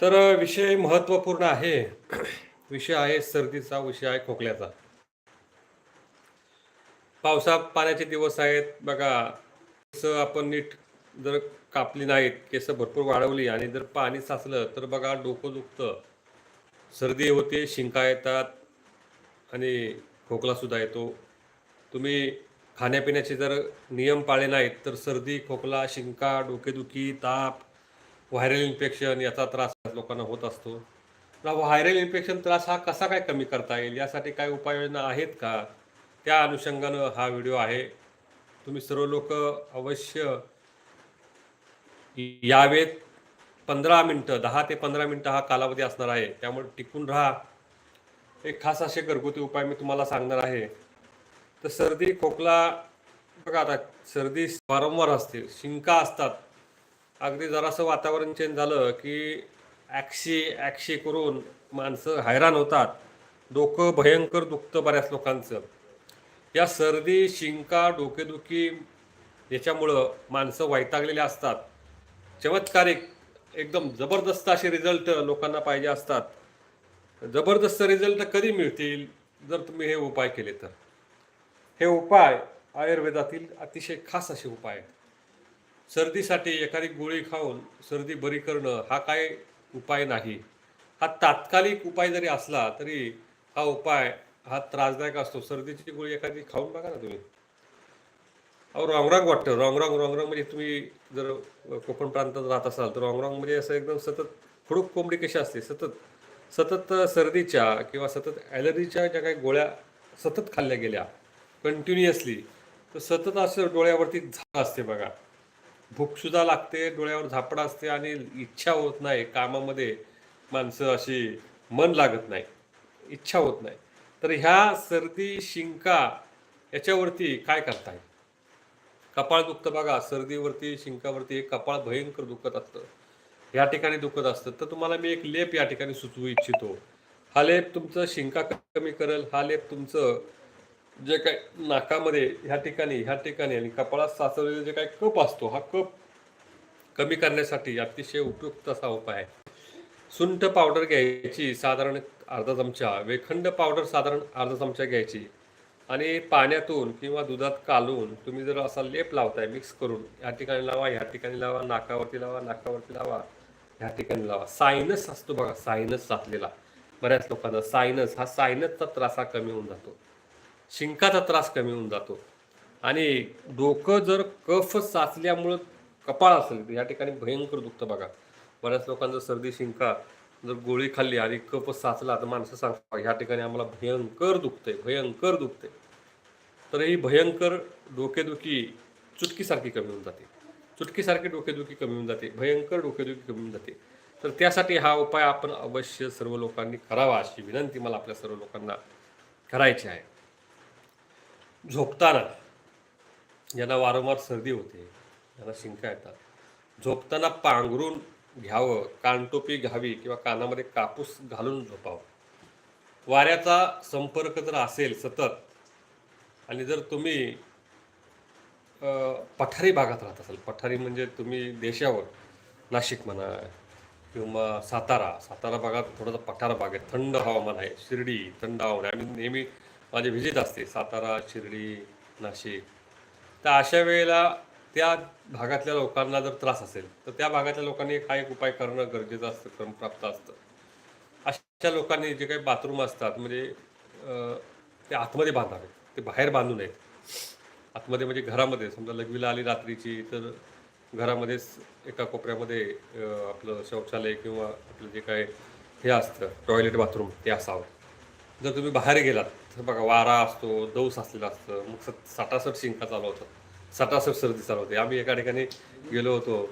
तर विषय महत्त्वपूर्ण आहे. विषय आहे सर्दीचा विषय आहे खोकल्याचा. पावसा पाण्याचे दिवस आहेत. बघा केस आपण नीट जर कापली नाहीत केस भरपूर वाढवली आणि जर पाणी साचलं तर बघा डोकं दुखतं. सर्दी होते शिंका येतात आणि खोकलासुद्धा येतो. तुम्ही खाण्यापिण्याचे जर नियम पाळले नाहीत तर सर्दी खोकला शिंका डोकेदुखी ताप व्हायरल इन्फेक्शन याचा त्रास लोकांना होत असतो. व्हायरल इन्फेक्शन त्रास हा कसा काय कमी करता येईल? यासाठी काय उपाययोजना आहेत का? त्या अनुषंगानं हा व्हिडिओ आहे. तुम्ही सर्व लोक अवश्य यावेत. पंधरा मिनटं दहा ते पंधरा मिनटं हा कालावधी असणार आहे. त्यामुळे टिकून राहा. एक खास असे घरगुती उपाय मी तुम्हाला सांगणार आहे. तर सर्दी खोकला बघा आता सर्दी वारंवार असते. शिंका असतात. अगदी जरासं वातावरण चेंज झालं की ॲक्शी ॲक्शी करून माणसं हैराण होतात. डोकं भयंकर दुखतं बऱ्याच लोकांचं. या सर्दी शिंका डोकेदुखी याच्यामुळं माणसं वैतागलेली असतात. चमत्कारिक एकदम जबरदस्त असे रिझल्ट लोकांना पाहिजे असतात. जबरदस्त रिझल्ट कधी मिळतील? जर तुम्ही हे उपाय केले तर. हे उपाय आयुर्वेदातील अतिशय खास असे उपाय आहेत. सर्दीसाठी एखादी गोळी खाऊन सर्दी बरी करणं हा काय उपाय नाही. हा तात्कालिक उपाय जरी असला तरी हा उपाय हा त्रासदायक असतो. सर्दीची गोळी एखादी खाऊन बघा ना तुम्ही. अहो रॉंगरॉंग वाटतं. रॉंगरॉंग रॉंगरॉंग म्हणजे तुम्ही जर कोकण प्रांतात राहत असाल तर रॉंगरॉंग म्हणजे असं एकदम सतत खुडूक कोंबडी कशी असते? सतत सतत सर्दीच्या किंवा सतत ॲलर्जीच्या ज्या काही गोळ्या सतत खाल्ल्या गेल्या कंटिन्युअसली तर सतत असं डोळ्यावरती झाक असते बघा. भूकसुद्धा लागते डोळ्यावर झापड असते आणि इच्छा होत नाही कामामध्ये माणसं अशी मन लागत नाही इच्छा होत नाही. तर ह्या सर्दी शिंका याच्यावरती काय करता येईल? कपाळ दुखतं बघा सर्दीवरती शिंकावरती कपाळ भयंकर दुखत असतं. या ठिकाणी दुखत असतं. तर तुम्हाला मी एक लेप या ठिकाणी सुचवू इच्छितो. हा लेप तुमचं शिंका कमी करेल हा लेप तुमचं जे काय नाकामध्ये ह्या ठिकाणी ह्या ठिकाणी आणि कपाळात साचवलेला जे काय कप असतो हा कप कमी करण्यासाठी अतिशय उपयुक्त असा उपाय आहे. सुंठ पावडर घ्यायची साधारण अर्धा चमचा वेखंड पावडर साधारण अर्धा चमचा घ्यायची आणि पाण्यातून किंवा दुधात कालून तुम्ही जर असा लेप लावताय मिक्स करून या ठिकाणी लावा ह्या ठिकाणी लावा नाकावरती लावा नाकावरती लावा ह्या ठिकाणी लावा. सायनस असतो बघा सायनस साचलेला. बऱ्याच लोकांना सायनस हा सायनसचा त्रास हा कमी होऊन जातो. शिंकाचा त्रास कमी होऊन जातो. आणि डोकं जर कफ साचल्यामुळं कपाळ असेल तर या ठिकाणी भयंकर दुखतं बघा. बऱ्याच लोकांचं सर्दी शिंका जर गोळी खाल्ली आणि कफ साचला तर माणसं सांगतात ह्या ठिकाणी आम्हाला भयंकर दुखतंय भयंकर दुखतंय. तर ही भयंकर डोकेदुखी चुटकीसारखी कमी होऊन जाते. चुटकीसारखी डोकेदुखी कमी होऊन जाते. भयंकर डोकेदुखी कमी होऊन जाते. तर त्यासाठी हा उपाय आपण अवश्य सर्व लोकांनी करावा अशी विनंती मला आपल्या सर्व लोकांना करायची आहे. झोपताना. ज्यांना वारंवार सर्दी होते ज्यांना शिंका येतात. झोपताना पांघरून घ्यावं कानटोपी घ्यावी किंवा कानामध्ये कापूस घालून झोपावं. वाऱ्याचा संपर्क जर असेल सतत आणि जर तुम्ही पठारी भागात राहत असाल पठारी म्हणजे तुम्ही देशावर नाशिक म्हणा किंवा सातारा सातारा भागात थोडासा पठार भाग आहे थंड हवामान आहे शिर्डी थंड हवामान आहे आम्ही नेहमी माझी व्हिजिट असते सातारा शिर्डी नाशिक. तर अशा वेळेला त्या भागातल्या लोकांना जर त्रास असेल तर त्या भागातल्या लोकांनी हा एक उपाय करणं गरजेचं असतं क्रमप्राप्त असतं. अशा लोकांनी जे काही बाथरूम असतात म्हणजे ते आतमध्ये बांधावे ते बाहेर बांधू नयेत. आतमध्ये म्हणजे घरामध्ये समजा लघवीला आली रात्रीची तर घरामध्येच एका कोपऱ्यामध्ये आपलं शौचालय किंवा आपलं जे काय हे असतं टॉयलेट बाथरूम ते असावं. जर तुम्ही बाहेर गेलात बघा वारा असतो दौस असलेला असतं. मग सट साठासट शिंका चालू होतात. सटासट सर्दी चालू होते. आम्ही एका ठिकाणी गेलो होतो.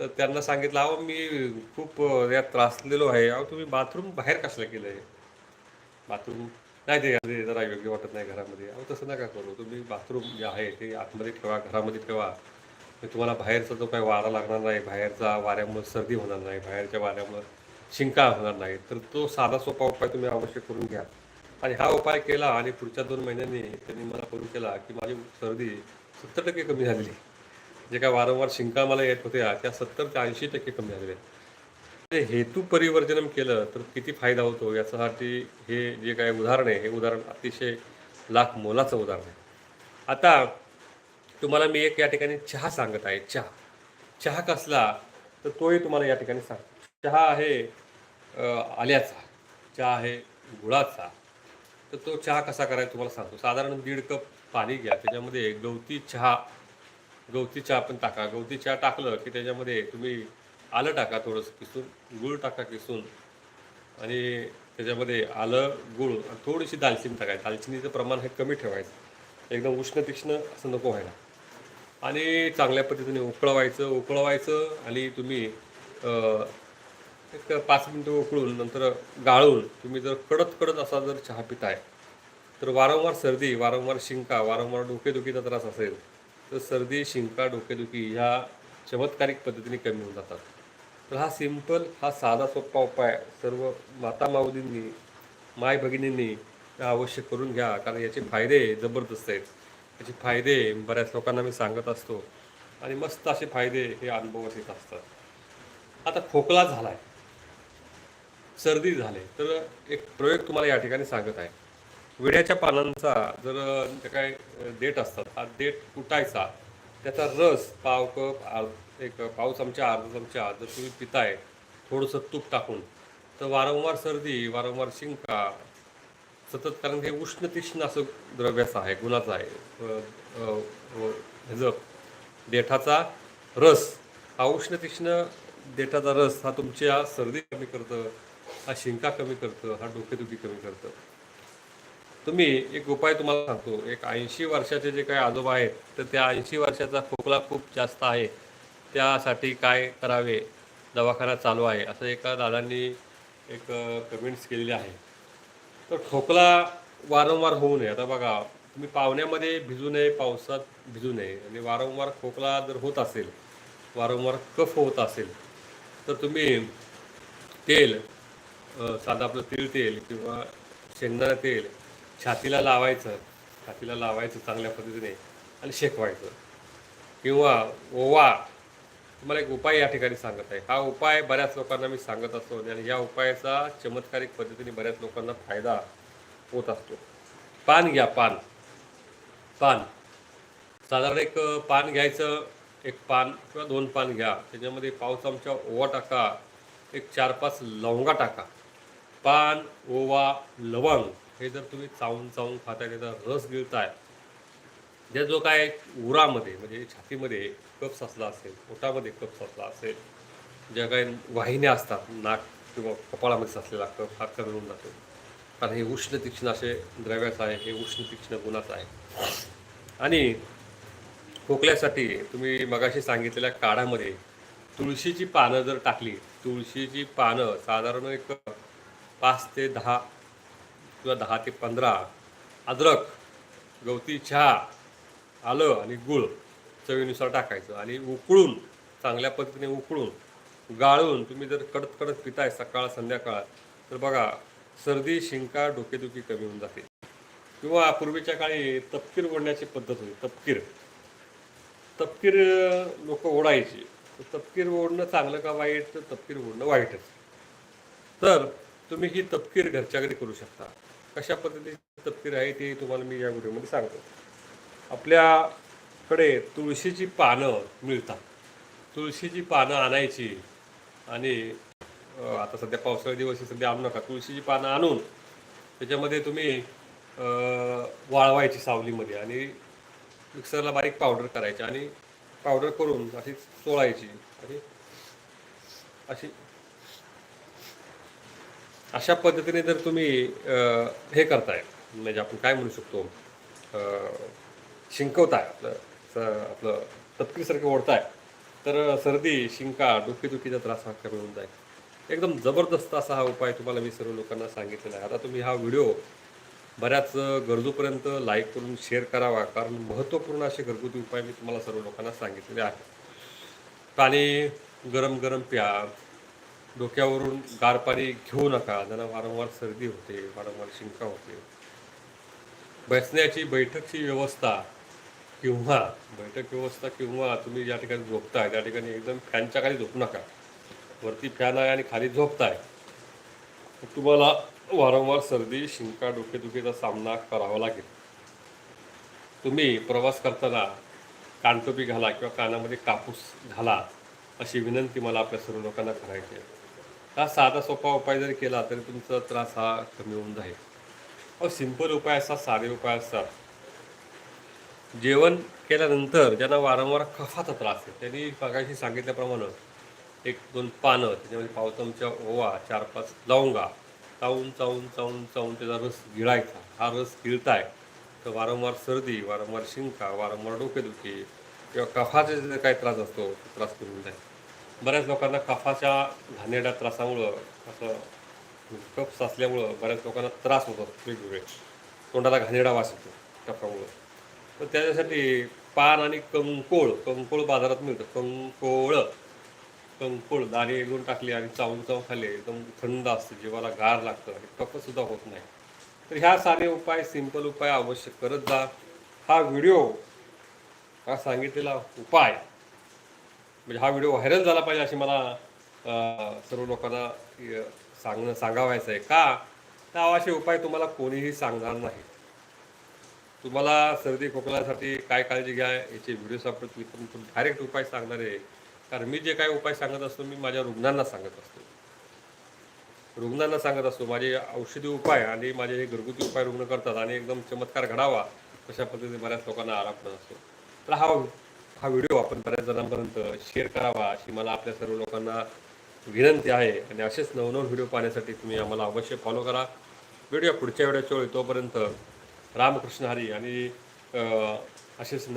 तर त्यांना सांगितलं अहो मी खूप यात त्रासलेलो आहे. अहो तुम्ही बाथरूम बाहेर कशाला केलं आहे बाथरूम नाही ते जरा योग्य वाटत नाही घरामध्ये. अहो तसं नका करू. तुम्ही बाथरूम जे आहे ते आतमध्ये ठेवा घरामध्ये ठेवा. मी तुम्हाला बाहेरचा जो काही वारा लागणार नाही बाहेरचा वाऱ्यामुळे सर्दी होणार नाही बाहेरच्या वाऱ्यामुळे शिंका होणार नाही. तर तो साधा सोपा उपाय तुम्ही अवश्य करून घ्या. आणि हा उपाय केला आणि पुढच्या दोन महिन्यांनी त्यांनी मला फोन केला की माझी सर्दी सत्तर टक्के कमी झालेली. जे काय वारंवार शिंका मला येत होत्या त्या सत्तर ते ऐंशी टक्के कमी झालेल्या ते हेतू परिवर्जनम केलं तर किती फायदा होतो याच्यासाठी हे जे काय उदाहरण आहे हे उदाहरण अतिशय लाख मोलाचं उदाहरण आहे. आता तुम्हाला मी एक या ठिकाणी चहा सांगत आहे चहा. चहा कसला? तर तोही तुम्हाला या ठिकाणी सांग चहा आहे आल्याचा. चहा आहे गुळाचा. तर तो चहा कसा करायचा तुम्हाला सांगतो. साधारण दीड कप पाणी घ्या त्याच्यामध्ये गवती चहा गवती चहा पण टाका. गवती चहा टाकलं की त्याच्यामध्ये तुम्ही आलं टाका थोडंसं किसून गूळ टाका किसून आणि त्याच्यामध्ये आलं गूळ आणि थोडीशी दालचिनी टाकायची. दालचिनीचं प्रमाण हे कमी ठेवायचं. एकदम उष्ण तीक्ष्ण असं नको व्हायला. आणि चांगल्या पद्धतीने उकळवायचं उकळवायचं आणि तुम्ही एक पाच मिनटं उकळून नंतर गाळून तुम्ही जर कडत कडत असा जर चहा पिताय तर वारंवार सर्दी वारंवार शिंका वारंवार डोकेदुखीचा त्रास असेल तर सर्दी शिंका डोकेदुखी ह्या चमत्कारिक पद्धतीने कमी होऊन जातात. तर हा सिंपल हा साधा सोपा उपाय सर्व माता माऊलींनी माय भगिनींनी अवश्य करून घ्या कारण याचे फायदे जबरदस्त आहेत. याचे फायदे बऱ्याच लोकांना मी सांगत असतो. आणि मस्त असे फायदे हे अनुभवात येत असतात. आता खोकला आहे सर्दी झाले. तर एक प्रयोग तुम्हाला या ठिकाणी सांगत आहे. विड्याच्या पानांचा जर काय देठ असतात हा देठ कुटायचा त्याचा रस पाव कप आर- एक पाव चमचा अर्धा चमचा जर तुम्ही पिताय थोडंसं तूप टाकून तर वारंवार सर्दी वारंवार शिंका सतत कारण हे उष्ण तीक्ष्ण असं द्रव्याचं आहे गुणाचं आहे. ह्याचं देठाचा रस हा उष्ण तीक्ष्ण देठाचा रस हा तुमच्या सर्दी कमी करतं हा शिंका कमी करतं हा डोकेदुखी कमी करतं. तुम्ही एक उपाय तुम्हाला सांगतो. एक ऐंशी वर्षाचे जे काही आजोबा आहेत तर त्या ऐंशी वर्षाचा खोकला खूप जास्त आहे. त्यासाठी काय करावे? दवाखाना चालू आहे. असं एका दादांनी एक कमेंट्स केलेली आहे तर खोकला वारंवार होऊ नये. आता बघा तुम्ही पाहुण्यामध्ये भिजू नये पावसात भिजू नये. आणि वारंवार खोकला जर होत असेल वारंवार कफ होत असेल तर तुम्ही तेल साधं आपलं तिळ तेल किंवा शेंगदाणा तेल छातीला लावायचं छातीला लावायचं चांगल्या पद्धतीने आणि शेकवायचं. किंवा ओवा तुम्हाला एक उपाय या ठिकाणी सांगत आहे. हा उपाय बऱ्याच लोकांना मी सांगत असतो आणि या उपायाचा चमत्कारिक पद्धतीने बऱ्याच लोकांना फायदा होत असतो. पान घ्या पान. पान. साधारण एक पान घ्यायचं एक पान किंवा दोन पान घ्या. त्याच्यामध्ये पाव चमचा ओवा टाका एक चार पाच लवंगा टाका. पान ओवा लवंग हे जर तुम्ही चावून चावून खाताय त्याचा रस गिळताय ज्या जो काय उरामध्ये म्हणजे छातीमध्ये कप साचला असेल पोटामध्ये कप साचला असेल ज्या काही वाहिन्या असतात नाक किंवा कपाळामध्ये साचलेला कप हा कमी होऊन जातो. कारण हे उष्ण तीक्ष्ण असे द्रव्याचं आहे हे उष्ण तीक्ष्ण गुणाचं आहे. आणि खोकल्यासाठी तुम्ही मगाशी सांगितलेल्या काढामध्ये तुळशीची पानं जर टाकली तुळशीची पानं साधारण एक पाच ते दहा किंवा दहा ते पंधरा अद्रक गवती चहा आलं आणि गूळ चवीनुसार टाकायचं आणि उकळून चांगल्या पद्धतीने उकळून गाळून तुम्ही जर कडत कडत पिताय सकाळ संध्याकाळ तर बघा सर्दी शिंका डोकेदुखी कमी होऊन जाते. किंवा पूर्वीच्या काळी तपकीर ओढण्याची पद्धत होती तपकीर. तपकीर लोक ओढायची. तपकीर ओढणं चांगलं का वाईट? तर तपकीर ओढणं वाईटच. तर तुम्ही ही तपकीर घरच्या घरी करू शकता. कशा पद्धतीची तपकीर आहे ते तुम्हाला मी या व्हिडिओमध्ये सांगतो. आपल्याकडे तुळशीची पानं मिळतात. तुळशीची पानं आणायची आणि आता सध्या पावसाळी दिवस सध्या आणू नका. तुळशीची पानं आणून त्याच्यामध्ये तुम्ही वाळवायची सावलीमध्ये आणि मिक्सरला बारीक पावडर करायची आणि पावडर करून अशी चोळायची आणि अशी अशा पद्धतीने जर तुम्ही हे करताय म्हणजे आपण काय म्हणू शकतो शिंकवताय आपलं स- आपलं तपकीसारखं ओढताय तर सर्दी शिंका डोकेदुखीचा त्रास हा कमी होऊन जाईल. एकदम जबरदस्त असा हा उपाय तुम्हाला मी सर्व लोकांना सांगितलेला आहे. आता तुम्ही हा व्हिडिओ बऱ्याच गरजूपर्यंत लाईक करून शेअर करावा कारण महत्त्वपूर्ण असे घरगुती उपाय मी तुम्हाला सर्व लोकांना सांगितलेले आहेत. पाणी गरम गरम प्या डोक्यावरून गार पाणी घेऊ नका. ज्यांना वारंवार सर्दी होते वारंवार शिंका होते. बसण्याची बैठकची व्यवस्था किंवा बैठक व्यवस्था किंवा तुम्ही ज्या ठिकाणी झोपताय त्या ठिकाणी एकदम फॅनच्या खाली झोपू नका. वरती फॅन आहे आणि खाली झोपताय. तुम्हाला वारंवार सर्दी शिंका डोकेदुखीचा सामना करावा लागेल. तुम्ही प्रवास करताना कानटोपी घाला किंवा कानामध्ये कापूस घाला अशी विनंती मला आपल्या सर्व लोकांना करायची आहे. हा साधा सोपा उपाय जरी केला तरी तुमचा त्रास हा कमी होऊन जाईल. अहो सिंपल उपाय असतात साधे उपाय असतात जेवण केल्यानंतर ज्यांना वारंवार कफाचा त्रास आहे त्यांनी मागाशी सांगितल्याप्रमाणे एक दोन पानं त्याच्यामध्ये पाव चमचा ओवा चार पाच लवंगा चावून चावून चावून चावून त्याचा रस गिळायचा. हा रस गिळताय तर वारंवार सर्दी वारंवार शिंका वारंवार डोकेदुखी किंवा कफाचा जे काही त्रास असतो तो त्रास कमी होऊन जाईल. बऱ्याच लोकांना कफाच्या घाणेरड्या त्रासामुळं असं कफ साचल्यामुळं बऱ्याच लोकांना त्रास होतो वेगवेगळे. तोंडाला घाणेरडा वास येतो कफामुळं. तर त्याच्यासाठी पान आणि कंकोळ कंकोळ बाजारात मिळतं. कंकोळ कंकोळ दाणे एकदम टाकली आणि चावून चावून खाल्ले एकदम थंड असते जीवाला गार लागतं आणि कफसुद्धा होत नाही. तर ह्या सारे उपाय सिंपल उपाय अवश्य करत जा. हा व्हिडिओ हा सांगितलेला उपाय म्हणजे हा व्हिडिओ व्हायरल झाला पाहिजे अशी मला सर्व लोकांना सांगणं सांगावायचं आहे. का? तर असे उपाय तुम्हाला कोणीही सांगणार नाही. तुम्हाला सर्दी खोकल्यासाठी काय काळजी घ्या याचे व्हिडिओ सापडतील पण डायरेक्ट उपाय सांगणार आहे. कारण मी जे काय उपाय सांगत असतो मी माझ्या रुग्णांना सांगत असतो. रुग्णांना सांगत असतो माझे औषधी उपाय आणि माझे हे घरगुती उपाय रुग्ण करतात आणि एकदम चमत्कार घडावा अशा पद्धतीने बऱ्याच लोकांना आराम पण असतो. तर हा हा व्हिडिओ आपण बऱ्याच जणांपर्यंत शेअर करावा अशी मला आपल्या सर्व लोकांना विनंती आहे. आणि असेच नवनवीन व्हिडिओ पाहण्यासाठी तुम्ही आम्हाला अवश्य फॉलो करा. व्हिडिओ पुढच्या व्हिडिओच्या वेळी तोपर्यंत रामकृष्ण हरी आणि असेच नव